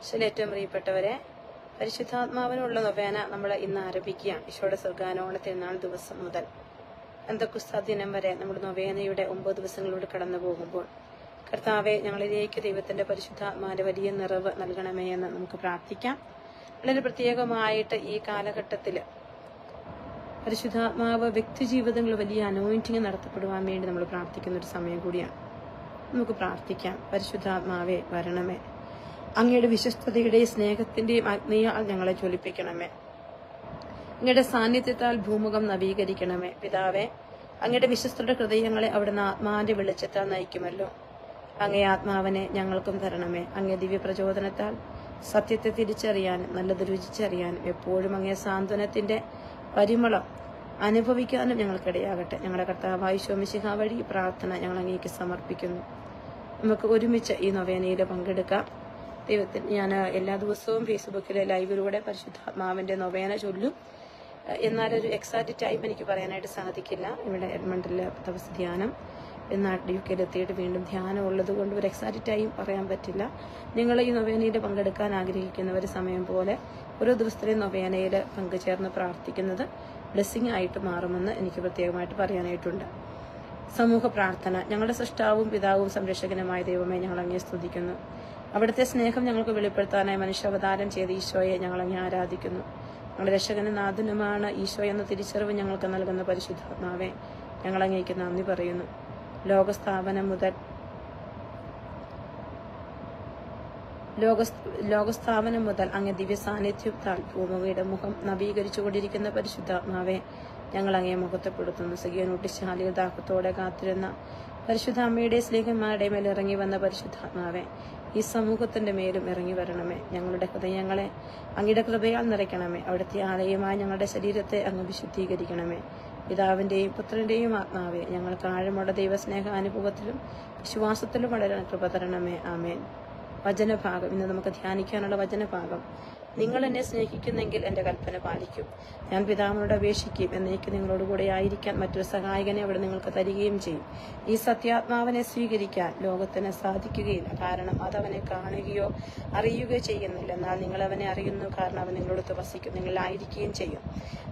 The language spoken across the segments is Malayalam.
ഈശോയിൽ ഏറ്റവും പ്രിയപ്പെട്ടവരെ പരിശുദ്ധാത്മാവിനുള്ള നൊവേന നമ്മൾ ഇന്ന് ആരംഭിക്കുകയാണ് ഈശോയുടെ സ്വർഗാനോണ തിരുനാൾ ദിവസം മുതൽ. എന്തൊക്കെ ദിനം വരെ നമ്മുടെ നൊവേനയുടെ ഒമ്പത് ദിവസങ്ങളിലൂടെ കടന്നു പോകുമ്പോൾ കർത്താവെ ഞങ്ങളിലേക്ക് ദൈവത്തിന്റെ പരിശുദ്ധാത്മാവിന്റെ വലിയ നിറവ് നൽകണമേ എന്ന് നമുക്ക് പ്രാർത്ഥിക്കാം. വളരെ പ്രത്യേകമായിട്ട് ഈ കാലഘട്ടത്തിൽ പരിശുദ്ധാത്മാവ് വ്യക്തി ജീവിതങ്ങളിൽ വലിയ അനോയിന്റിങ് നടത്തപ്പെടുവാൻ വേണ്ടി നമ്മൾ പ്രാർത്ഥിക്കുന്ന ഒരു സമയം കൂടിയാണ്. നമുക്ക് പ്രാർത്ഥിക്കാം. പരിശുദ്ധാത്മാവെ വരണമേ. അങ്ങയുടെ വിശ്വസ്തതയുടെയും സ്നേഹത്തിന്റെയും അഗ്നിയാൽ ഞങ്ങളെ ജ്വലിപ്പിക്കണമേ. അങ്ങയുടെ സാന്നിധ്യത്താൽ ഭൂമുഖം നവീകരിക്കണമേ. പിതാവെ അങ്ങയുടെ വിശ്വസ്തരുടെ ഹൃദയങ്ങളെ അവിടുന്ന് ആത്മാവിന്റെ വെളിച്ചത്താൽ നയിക്കുമല്ലോ. അങ്ങേ ആത്മാവനെ ഞങ്ങൾക്കും തരണമേ. അങ്ങേ ദിവ്യ പ്രചോദനത്താൽ സത്യത്തെ തിരിച്ചറിയാനും നല്ലത് രുചിച്ചറിയാനും എപ്പോഴും അങ്ങേ സാന്ത്വനത്തിന്റെ പരിമളം അനുഭവിക്കാനും ഞങ്ങൾക്കിടയാകട്ടെ. ഞങ്ങളുടെ കർത്താവായി ശോമിശിഹ വഴി പ്രാർത്ഥന ഞങ്ങൾ അങ്ങേക്ക് സമർപ്പിക്കുന്നു. നമുക്ക് ഒരുമിച്ച് ഈ നൊവേനയിൽ പങ്കെടുക്കാം. ദൈവത്തിൽ ഞാൻ എല്ലാ ദിവസവും ഫേസ്ബുക്കിൽ ലൈവിലൂടെ പരിശുദ്ധാത്മാവിന്റെ നൊവേന ചൊല്ലും. എന്നാൽ ഒരു എക്സാക്റ്റ് ടൈം എനിക്ക് പറയാനായിട്ട് സാധിക്കില്ല. ഇവിടെ എഡ്മണ്ടിലെ തപസ് ധ്യാനം. നാട്ടിൽ യു കെയിൽ എത്തിയിട്ട് വീണ്ടും ധ്യാനം ഉള്ളത് കൊണ്ട് ഒരു എക്സാക്റ്റ് ടൈം പറയാൻ പറ്റില്ല. നിങ്ങൾ ഈ നൊവേനയിൽ പങ്കെടുക്കാൻ ആഗ്രഹിക്കുന്നവർ സമയം പോലെ ഓരോ ദിവസത്തിലെയും നൊവേനയിൽ പങ്കുചേർന്ന് പ്രാർത്ഥിക്കുന്നത് ബ്ലെസ്സിങ് ആയിട്ട് മാറുമെന്ന് എനിക്ക് പ്രത്യേകമായിട്ട് പറയാനായിട്ടുണ്ട്. സമൂഹ പ്രാർത്ഥന. ഞങ്ങളുടെ സൃഷ്ടാവും പിതാവും സംരക്ഷകനുമായ ദൈവമേ ഞങ്ങൾ അങ്ങേ സ്തുതിക്കുന്നു. അവിടുത്തെ സ്നേഹം ഞങ്ങൾക്ക് വെളിപ്പെടുത്താനായി മനുഷ്യാവതാരം ചെയ്ത ഈശോയെ ഞങ്ങൾ അങ്ങനെ ആരാധിക്കുന്നു. ഞങ്ങളുടെ രക്ഷകനും നാഥനുമാണ് ഈശോ എന്ന തിരിച്ചറിവ് ഞങ്ങൾക്ക് നൽകുന്ന പരിശുദ്ധാത്മാവെ ഞങ്ങൾ അങ്ങേക്ക് നന്ദി പറയുന്നു. ലോകസ്ഥാപനം മുതൽ ലോക ലോകസ്ഥാപനം മുതൽ അങ്ങ് ദിവ്യ സാന്നിധ്യത്താൽ ഭൂമിയുടെ മുഖം നവീകരിച്ചുകൊണ്ടിരിക്കുന്ന പരിശുദ്ധാത്മാവെ ഞങ്ങൾ അങ്ങേ മുഖത്തെപ്പെടുത്തുന്നു. സഖിയനൂട്ടിശാലിയിൽ ദാഹത്തോടെ കാത്തിരുന്ന പരിശുദ്ധാമ്മയുടെ സ്നേഹന്മാരുടെ മേൽ ഇറങ്ങി വന്ന പരിശുദ്ധാത്മാവെ ഈ സമൂഹത്തിന്റെ മേലും ഇറങ്ങി വരണമേ. ഞങ്ങളുടെ ഹൃദയങ്ങളെ അങ്ങയുടെ കൃപയാൽ നിറയ്ക്കണമേ. അവിടുത്തെ ആലയമായി ഞങ്ങളുടെ ശരീരത്തെ അങ്ങ് വിശുദ്ധീകരിക്കണമേ. പിതാവിന്റെയും പുത്രന്റെയും ആത്മാവേ ഞങ്ങൾക്ക് ആഴമുള്ള ദൈവസ്നേഹ അനുഭവത്തിലും വിശ്വാസത്തിലും വളരാൻ കൃപ തരണമേ. ആമേൻ. വചനഭാഗം. ഇന്ന് നമുക്ക് ധ്യാനിക്കാനുള്ള വചനഭാഗം നിങ്ങൾ എന്നെ സ്നേഹിക്കുന്നെങ്കിൽ എന്റെ കൽപ്പന പാലിക്കും. ഞാൻ പിതാവിനോട് അപേക്ഷിക്കും. എന്നേക്ക് നിങ്ങളോട് കൂടെ ആയിരിക്കാൻ മറ്റൊരു സഹായകനെ അവിടെ നിങ്ങൾക്ക് തരികയും ചെയ്യും. ഈ സത്യാത്മാവിനെ സ്വീകരിക്കാൻ ലോകത്തിന് സാധിക്കുകയില്ല. കാരണം അവനെ കാണുകയോ അറിയുകയോ ചെയ്യുന്നില്ല. എന്നാൽ നിങ്ങൾ അവനെ അറിയുന്നു. കാരണം അവൻ നിങ്ങളോട് വസിക്കും നിങ്ങളായിരിക്കുകയും ചെയ്യും.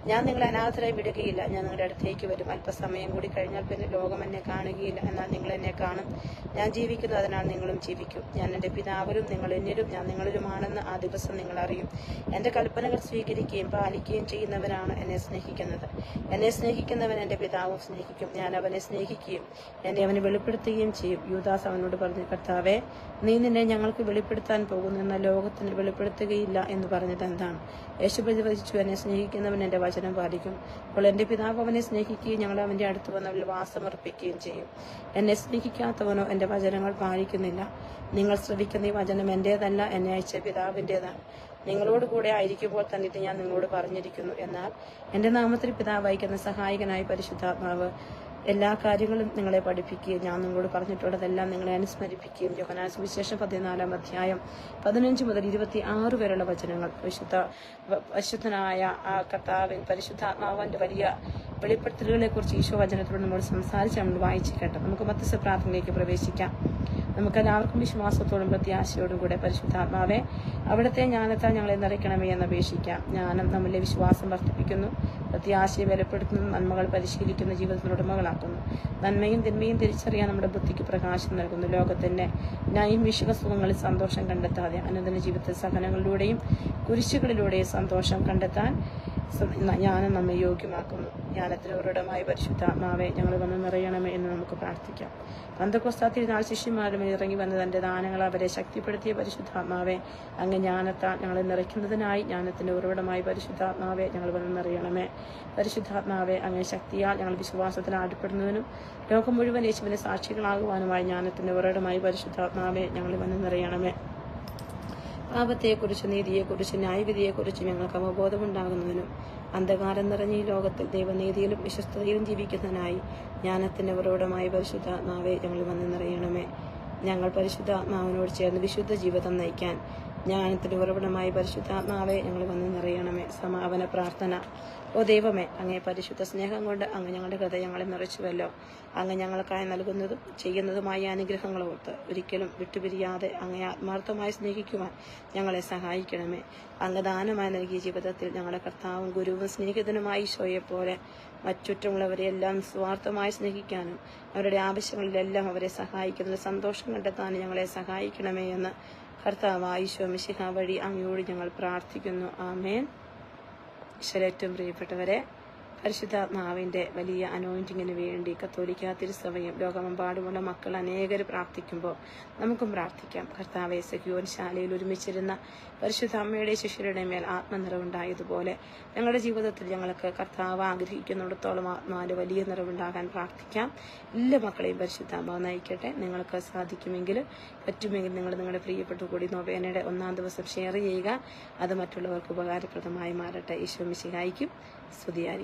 ഞാൻ നിങ്ങളെ അനാഥരായി വിടുകയില്ല. ഞാൻ നിങ്ങളുടെ അടുത്തേക്ക് വരും. അല്പസമയം കൂടി കഴിഞ്ഞാൽ പിന്നെ ലോകം എന്നെ കാണുകയില്ല. എന്നാൽ നിങ്ങൾ എന്നെ കാണും. ഞാൻ ജീവിക്കുന്നു. അതിനാൽ നിങ്ങളും ജീവിക്കും. ഞാൻ എന്റെ പിതാവിലും നിങ്ങൾ എന്നിലും ഞാൻ നിങ്ങളിലുമാണെന്ന് ആ ദിവസം നിങ്ങൾ അറിയും. എന്റെ കൽപ്പനകൾ സ്വീകരിക്കുകയും പാലിക്കുകയും ചെയ്യുന്നവരാണ് എന്നെ സ്നേഹിക്കുന്നത്. എന്നെ സ്നേഹിക്കുന്നവൻ എന്റെ പിതാവും സ്നേഹിക്കും. ഞാൻ അവനെ സ്നേഹിക്കുകയും എന്നെ അവനെ വെളിപ്പെടുത്തുകയും ചെയ്യും. യൂദാസ് അവനോട് പറഞ്ഞു കർത്താവെ നീ നിന്നെ ഞങ്ങൾക്ക് വെളിപ്പെടുത്താൻ പോകുന്നു എന്ന ലോകത്തിന് വെളിപ്പെടുത്തുകയില്ല എന്ന് പറഞ്ഞത് എന്താണ്? യേശു പ്രതിവചിച്ചു എന്നെ സ്നേഹിക്കുന്നവൻ എന്റെ വചനം പാലിക്കും. അപ്പോൾ എന്റെ പിതാവ് അവനെ സ്നേഹിക്കുകയും ഞങ്ങൾ അവന്റെ അടുത്ത് വന്ന് അവൻ വാസമർപ്പിക്കുകയും ചെയ്യും. എന്നെ സ്നേഹിക്കാത്തവനോ എന്റെ വചനങ്ങൾ പാലിക്കുന്നില്ല. നിങ്ങൾ ശ്രവിക്കുന്ന ഈ വചനം എന്റേതല്ല എന്നെ അയച്ച പിതാവിന്റെതാണ് നിങ്ങളോട് കൂടെ ആയിരിക്കുമ്പോൾ തന്നിട്ട് ഞാൻ നിങ്ങളോട് പറഞ്ഞിരിക്കുന്നു. എന്നാൽ എന്റെ നാമത്തിൽ പിതാവ് അയക്കുന്ന സഹായകനായ പരിശുദ്ധാത്മാവ് എല്ലാ കാര്യങ്ങളും നിങ്ങളെ പഠിപ്പിക്കുകയും ഞാൻ നിങ്ങളോട് പറഞ്ഞിട്ടുള്ളതെല്ലാം നിങ്ങളെ അനുസ്മരിപ്പിക്കുകയും യോഹനാ സുവിശേഷം പതിനാലാം അധ്യായം പതിനഞ്ച് മുതൽ ഇരുപത്തി ആറ് വരെയുള്ള വചനങ്ങൾ. വിശുദ്ധ പരിശുദ്ധനായ ആ കർത്താവിൻ പരിശുദ്ധാത്മാവിന്റെ വലിയ വെളിപ്പെടുത്തലുകളെ കുറിച്ച് ഈശോ വചനത്തോട് നമ്മൾ സംസാരിച്ച് നമ്മൾ വായിച്ചു കേട്ടോ നമുക്ക് മത്സ്യ പ്രാർത്ഥനയിലേക്ക് പ്രവേശിക്കാം. നമുക്ക് എല്ലാവർക്കും വിശ്വാസത്തോടും പ്രത്യാശയോടും കൂടെ പരിശുദ്ധാത്മാവേ അവിടുത്തെ ജ്ഞാനത്താൽ ഞങ്ങളെ നിറയ്ക്കണമേ എന്ന് അപേക്ഷിക്കാം. ജ്ഞാനം നമ്മളിലെ വിശ്വാസം വർദ്ധിപ്പിക്കുന്നു പ്രത്യാശയെ ബലപ്പെടുത്തുന്നു നന്മകൾ പരിശീലിക്കുന്ന ജീവിതത്തിനുടമകളാക്കുന്നു നന്മയും തിന്മയും തിരിച്ചറിയാൻ നമ്മുടെ ബുദ്ധിക്ക് പ്രകാശം നൽകുന്നു. ലോകത്തിന്റെ നയം വിശ്വസുഖങ്ങളിൽ സന്തോഷം കണ്ടെത്താതെ അനുദിന ജീവിത സഹനങ്ങളിലൂടെയും കുരിശുകളിലൂടെയും സന്തോഷം കണ്ടെത്താൻ ജ്ഞാനം നമ്മെ യോഗ്യമാക്കുന്നു. ജ്ഞാനത്തിന് ഉറടമായ പരിശുദ്ധാത്മാവെ ഞങ്ങൾ വന്ന് നിറയണമേ എന്ന് നമുക്ക് പ്രാർത്ഥിക്കാം. പന്തക്കൊസ്താ തിരുനാൾ ശിഷ്യന്മാരും ഇറങ്ങി വന്ന തന്റെ ദാനങ്ങൾ അവരെ ശക്തിപ്പെടുത്തിയ പരിശുദ്ധാത്മാവെ അങ്ങ് ജ്ഞാനത്താൽ ഞങ്ങളെ നിറയ്ക്കുന്നതിനായി ജ്ഞാനത്തിന്റെ ഉറവിടമായി പരിശുദ്ധാത്മാവെ ഞങ്ങൾ വന്ന് നിറയണമേ. പരിശുദ്ധാത്മാവെ അങ്ങ് ശക്തിയാൽ ഞങ്ങൾ വിശ്വാസത്തിൽ ആടപ്പെടുന്നതിനും ലോകം മുഴുവൻ യേശുവിനെ സാക്ഷികളാകുവാനുമായി ജ്ഞാനത്തിന്റെ ഉറവിടമായി പരിശുദ്ധാത്മാവെ ഞങ്ങൾ വന്ന് നിറയണമേ. പാപത്തെക്കുറിച്ച് നീതിയെക്കുറിച്ച് ന്യായവിധിയെക്കുറിച്ച് ഞങ്ങൾക്ക് അവബോധമുണ്ടാകുന്നതിനും അന്ധകാരം നിറഞ്ഞ ഈ ലോകത്തിൽ ദൈവനീതിയിലും വിശ്വസ്തയിലും ജീവിക്കുന്നതിനായി ജ്ഞാനത്തിന്റെ ഉറവിടമായ പരിശുദ്ധാത്മാവെ ഞങ്ങൾ വന്ന് നിറയണമേ. ഞങ്ങൾ പരിശുദ്ധാത്മാവിനോട് ചേർന്ന് വിശുദ്ധ ജീവിതം നയിക്കാൻ ജ്ഞാനത്തിന്റെ ഉറവിടമായി പരിശുദ്ധാത്മാവെ ഞങ്ങൾ വന്ന് നിറയണമേ. സമാപന പ്രാർത്ഥന. ഓ ദൈവമേ അങ്ങേ പരിശുദ്ധ സ്നേഹം കൊണ്ട് അങ്ങ് ഞങ്ങളുടെ ഹൃദയങ്ങളെ നിറച്ചുവല്ലോ. അങ്ങ് ഞങ്ങൾക്കായി നൽകുന്നതും ചെയ്യുന്നതുമായ അനുഗ്രഹങ്ങൾ ഓർത്ത് ഒരിക്കലും വിട്ടുപിരിയാതെ അങ്ങേ ആത്മാർത്ഥമായി സ്നേഹിക്കുവാൻ ഞങ്ങളെ സഹായിക്കണമേ. അങ്ങ് ദാനമായി നൽകിയ ജീവിതത്തിൽ ഞങ്ങളുടെ കർത്താവും ഗുരുവും സ്നേഹിതനുമായി ഈശോയെ പോലെ മറ്റുറ്റുമുള്ളവരെയെല്ലാം സ്വാർത്ഥമായി സ്നേഹിക്കാനും അവരുടെ ആവശ്യങ്ങളിലെല്ലാം അവരെ സഹായിക്കുന്നതിൽ സന്തോഷം കണ്ടെത്താനും ഞങ്ങളെ സഹായിക്കണമേ എന്ന് കർത്താവ് ഈശോ മിശിഹ വഴി അങ്ങയോട് ഞങ്ങൾ പ്രാർത്ഥിക്കുന്നു. ആമേൻ. ഈശ്വരേറ്റവും പ്രിയപ്പെട്ടവരെ പരിശുദ്ധാത്മാവിന്റെ വലിയ അനോയിന്റിങ്ങിന് വേണ്ടി കത്തോലിക്ക തിരുസഭയും ലോകമെമ്പാടുമുള്ള മക്കൾ അനേകർ പ്രാർത്ഥിക്കുമ്പോൾ നമുക്കും പ്രാർത്ഥിക്കാം. കർത്താവെ സഖ്യോൻ ശാലയിൽ ഒരുമിച്ചിരുന്ന പരിശുദ്ധ അമ്മയുടെ ശിഷ്യരുടെ മേൽ ആത്മനിറവുണ്ടായതുപോലെ ഞങ്ങളുടെ ജീവിതത്തിൽ ഞങ്ങൾക്ക് കർത്താവ് ആഗ്രഹിക്കുന്നിടത്തോളം ആത്മാവിന്റെ വലിയ നിറവുണ്ടാകാൻ പ്രാർത്ഥിക്കാം. എല്ലാ മക്കളെയും പരിശുദ്ധ അമ്മ നയിക്കട്ടെ. നിങ്ങൾക്ക് സാധിക്കുമെങ്കിൽ പറ്റുമെങ്കിൽ നിങ്ങൾ നിങ്ങളുടെ പ്രിയപ്പെട്ട കൂടി നോവേനയുടെ ഒന്നാം ദിവസം ഷെയർ ചെയ്യുക. അത് മറ്റുള്ളവർക്ക് ഉപകാരപ്രദമായി മാറട്ടെ. ഈശോ മിശിഹായിക്കും സ്തുതിയായിരിക്കും.